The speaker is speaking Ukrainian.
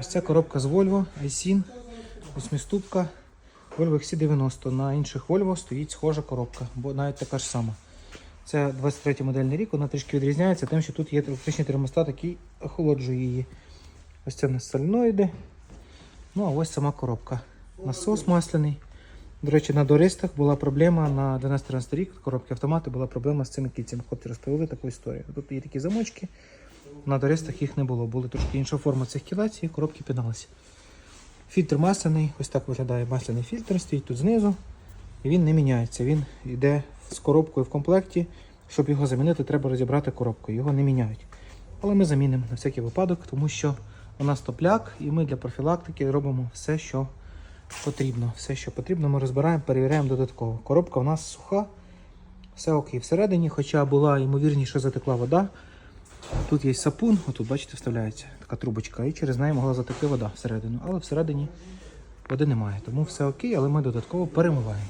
Ось ця коробка з Volvo iSIN, восьмиступка Volvo XC90. На інших Volvo стоїть схожа коробка, бо навіть така ж сама. Це 23 модельний рік, вона трішки відрізняється тим, що тут є електричний термостат, який охолоджує її. Ось це в нас. Ну, а ось сама коробка. Насос масляний. До речі, на дористах була проблема на 12-13 рік коробки автомати була проблема з цими кільцями. Хлопці розповіли таку історію. Тут є такі замочки, на дористах їх не було. Були трошки інша форма цих кілець і коробки піналися. Фільтр масляний, ось так виглядає масляний фільтр, стоїть тут знизу. І він не міняється. Він йде з коробкою в комплекті. Щоб його замінити, треба розібрати коробку. Його не міняють. Але ми замінимо на всякий випадок, тому що у нас топляк, і ми для профілактики робимо все, що потрібно. Все, що потрібно, ми розбираємо, перевіряємо додатково. Коробка у нас суха, все окей. Всередині, хоча була ймовірніше затекла вода. Тут є сапун, отут, бачите, вставляється така трубочка, і через неї могла затекти вода всередину. Але всередині води немає. Тому все окей, але ми додатково перемиваємо.